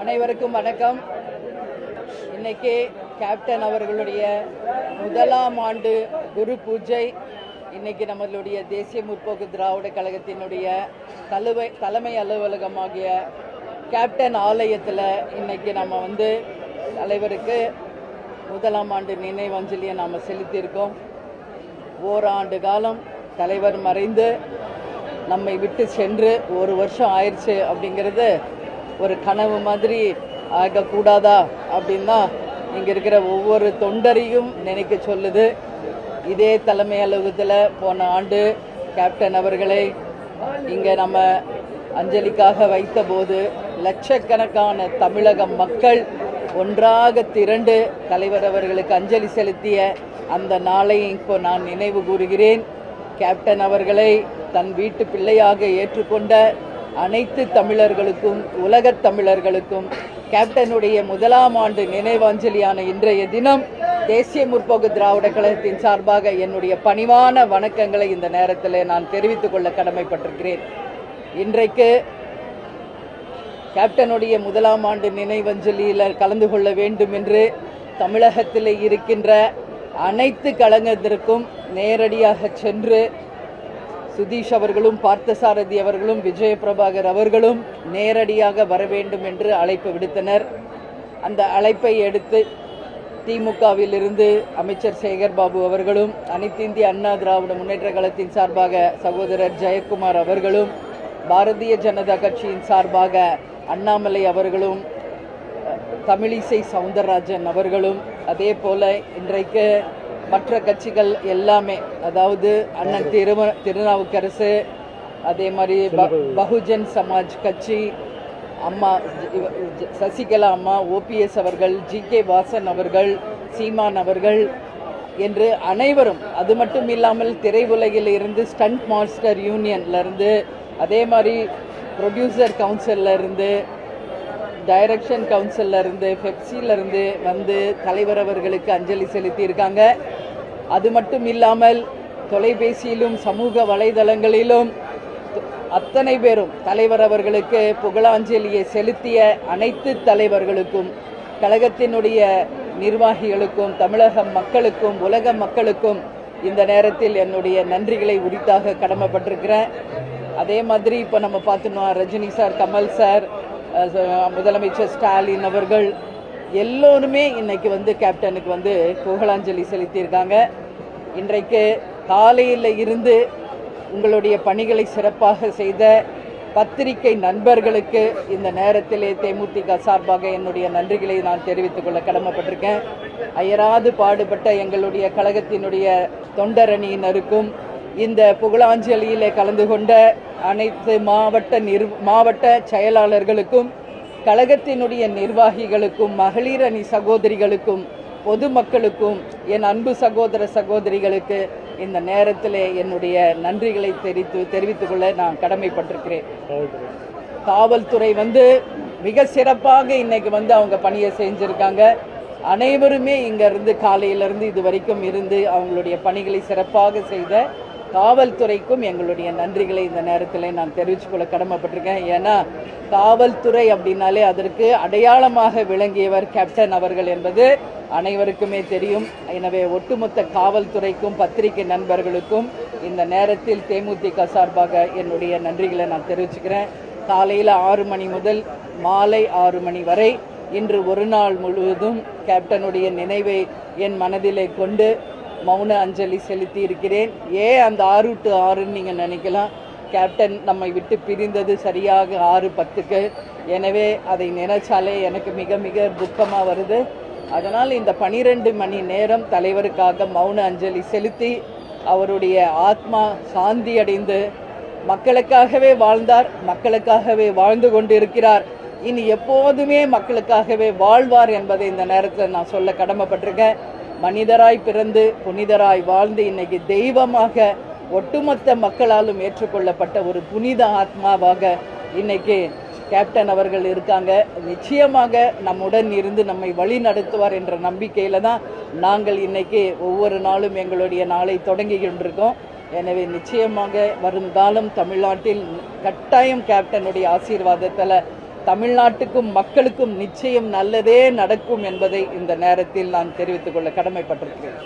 அனைவருக்கும் வணக்கம். இன்னைக்கு கேப்டன் அவர்களுடைய முதலாம் ஆண்டு குரு பூஜை. இன்னைக்கு நம்மளுடைய தேசிய முற்போக்கு திராவிட கழகத்தினுடைய தலைமை தலைமை அலுவலகமாகிய கேப்டன் ஆலயத்தில் இன்னைக்கு நம்ம வந்து தலைவருக்கு முதலாம் ஆண்டு நினைவஞ்சலியை நாம் செலுத்தியிருக்கோம். ஓராண்டு காலம் தலைவர் மறைந்து நம்மை விட்டு சென்று ஒரு வருஷம் ஆயிடுச்சு அப்படிங்கிறது ஒரு கனவு மாதிரி ஆகக்கூடாதா அப்படின்னா இங்கே இருக்கிற ஒவ்வொரு தொண்டரையும் நினைக்க சொல்லுது. இதே தலைமை அலுவலகத்தில் போன ஆண்டு கேப்டன் அவர்களை இங்கே நம்ம அஞ்சலிக்காக வைத்தபோது லட்சக்கணக்கான தமிழக மக்கள் ஒன்றாக திரண்டு தலைவர் அவர்களுக்கு அஞ்சலி செலுத்திய அந்த நாளை இப்போ நான் நினைவு கூறுகிறேன். கேப்டன் அவர்களை தன் வீட்டு பிள்ளையாக ஏற்றுக்கொண்ட அனைத்து தமிழர்களுக்கும் உலகத் தமிழர்களுக்கும் கேப்டனுடைய முதலாம் ஆண்டு நினைவாஞ்சலியான இன்றைய தினம் தேசிய முற்போக்கு திராவிட கழகத்தின் சார்பாக என்னுடைய பணிவான வணக்கங்களை இந்த நேரத்தில் நான் தெரிவித்துக் கொள்ள கடமைப்பட்டிருக்கிறேன். இன்றைக்கு கேப்டனுடைய முதலாம் ஆண்டு நினைவஞ்சலியில் கலந்து கொள்ள வேண்டும் என்று தமிழகத்தில் இருக்கின்ற அனைத்து கலைஞர்களுக்கும் நேரடியாக சென்று சுதீஷ் அவர்களும் பார்த்தசாரதி அவர்களும் விஜயபிரபாகர் அவர்களும் நேரடியாக வர வேண்டும் என்று அழைப்பு விடுத்தனர். அந்த அழைப்பை எடுத்து திமுகவிலிருந்து அமைச்சர் சேகர் பாபு அவர்களும் அனைத்து இந்திய அண்ணா திராவிட முன்னேற்ற கழகத்தின் சார்பாக சகோதரர் ஜெயக்குமார் அவர்களும் பாரதிய ஜனதா கட்சியின் சார்பாக அண்ணாமலை அவர்களும் தமிழிசை சவுந்தரராஜன் அவர்களும் அதே போல இன்றைக்கு மற்ற கட்சிகள் எல்லாமே அதாவது அண்ணன் திருவ திருநாவுக்கரசு அதே மாதிரி பகுஜன் சமாஜ் கட்சி அம்மா சசிகலா அம்மா ஓபிஎஸ் அவர்கள் ஜி கே வாசன் அவர்கள் சீமான் அவர்கள் என்று அனைவரும் அது மட்டும் இல்லாமல் திரையுலகில் இருந்து ஸ்டண்ட் மாஸ்டர் யூனியன்ல இருந்து அதே மாதிரி ப்ரொடியூசர் கவுன்சில்ல இருந்து டைரக்ஷன் கவுன்சில்ல இருந்து பெப்சில இருந்து வந்து தலைவர் அவர்களுக்கு அஞ்சலி செலுத்தி இருக்காங்க அது மட்டும் இல்லாமல் தொலைபேசியிலும் சமூக வலைதளங்களிலும் அத்தனை பேரும் தலைவர் அவர்களுக்கு புகழாஞ்சலியை செலுத்திய அனைத்து தலைவர்களுக்கும் கழகத்தினுடைய நிர்வாகிகளுக்கும் தமிழக மக்களுக்கும் உலக மக்களுக்கும் இந்த நேரத்தில் என்னுடைய நன்றிகளை உரித்தாக கடமைப்பட்டிருக்கிறேன். அதே மாதிரி இப்போ நம்ம பார்த்தோம்னா ரஜினி சார் கமல் சார் முதலமைச்சர் ஸ்டாலின் அவர்கள் எல்லோருமே இன்னைக்கு வந்து கேப்டனுக்கு வந்து புகழாஞ்சலி செலுத்தியிருக்காங்க. இன்றைக்கு காலையில் இருந்து உங்களுடைய பணிகளை சிறப்பாக செய்த பத்திரிகை நண்பர்களுக்கு இந்த நேரத்திலே தேமுதிக சார்பாக என்னுடைய நன்றிகளை நான் தெரிவித்துக் கொள்ள கடமைப்பட்டிருக்கேன். அயராது பாடுபட்ட எங்களுடைய கழகத்தினுடைய தொண்டரணியினருக்கும் இந்த புகழாஞ்சலியிலே கலந்து கொண்ட அனைத்து மாவட்ட நிர் மாவட்ட செயலாளர்களுக்கும் கழகத்தினுடைய நிர்வாகிகளுக்கும் மகளிர் அணி சகோதரிகளுக்கும் பொதுமக்களுக்கும் என் அன்பு சகோதர சகோதரிகளுக்கு இந்த நேரத்தில் என்னுடைய நன்றிகளை தெரிவித்து தெரிவித்துக் கொள்ள நான் கடமைப்பட்டிருக்கிறேன். காவல்துறை வந்து மிக சிறப்பாக இன்னைக்கு வந்து அவங்க பணியை செஞ்சுருக்காங்க. அனைவருமே இங்கே இருந்து காலையிலிருந்து இது வரைக்கும் இருந்து அவங்களுடைய பணிகளை சிறப்பாக செய்த காவல்துறைக்கும் எங்களுடைய நன்றிகளை இந்த நேரத்தில் நான் தெரிவித்து கொள்ள கடமைப்பட்டிருக்கேன். ஏன்னா காவல்துறை அப்படின்னாலே அதற்கு அடையாளமாக விளங்கியவர் கேப்டன் அவர்கள் என்பது அனைவருக்குமே தெரியும். எனவே ஒட்டுமொத்த காவல்துறைக்கும் பத்திரிகை நண்பர்களுக்கும் இந்த நேரத்தில் தேமுதிக சார்பாக என்னுடைய நன்றிகளை நான் தெரிவிச்சுக்கிறேன். காலையில் ஆறு மணி முதல் மாலை ஆறு மணி வரை இன்று ஒரு நாள் முழுவதும் கேப்டனுடைய நினைவை என் மனதிலே கொண்டு மௌன அஞ்சலி செலுத்தி இருக்கிறேன் ஏன் அந்த ஆறு டு ஆறுன்னு நீங்கள் நினைக்கலாம். கேப்டன் நம்மை விட்டு பிரிந்தது சரியாக ஆறு பத்துக்கு. எனவே அதை நினைச்சாலே எனக்கு மிக மிக துக்கமாக வருது. அதனால் இந்த பனிரெண்டு மணி நேரம் தலைவருக்காக மௌன அஞ்சலி செலுத்தி அவருடைய ஆத்மா சாந்தி அடைந்து மக்களுக்காகவே வாழ்ந்தார் மக்களுக்காகவே வாழ்ந்து கொண்டிருக்கிறார். இனி எப்போதுமே மக்களுக்காகவே வாழ்வார் என்பதை இந்த நேரத்தில் நான் சொல்ல கடமைப்பட்டிருக்கேன். மனிதராய் பிறந்து புனிதராய் வாழ்ந்து இன்னைக்கு தெய்வமாக ஒட்டுமொத்த மக்களாலும் ஏற்றுக்கொள்ளப்பட்ட ஒரு புனித ஆத்மாவாக இன்னைக்கு கேப்டன் அவர்கள் இருக்காங்க. நிச்சயமாக நம்முடன் இருந்து நம்மை வழி நடத்துவார் என்ற நம்பிக்கையில தான் நாங்கள் இன்னைக்கு ஒவ்வொரு நாளும் எங்களுடைய நாளை தொடங்கி கொண்டிருக்கோம். எனவே நிச்சயமாக வருங்காலம் தமிழ்நாட்டில் கட்டாயம் கேப்டனுடைய ஆசீர்வாதத்தில் தமிழ்நாட்டுக்கும் மக்களுக்கும் நிச்சயம் நல்லதே நடக்கும் என்பதை இந்த நேரத்தில் நான் தெரிவித்துக் கொள்ள கடமைப்பட்டிருக்கிறேன்.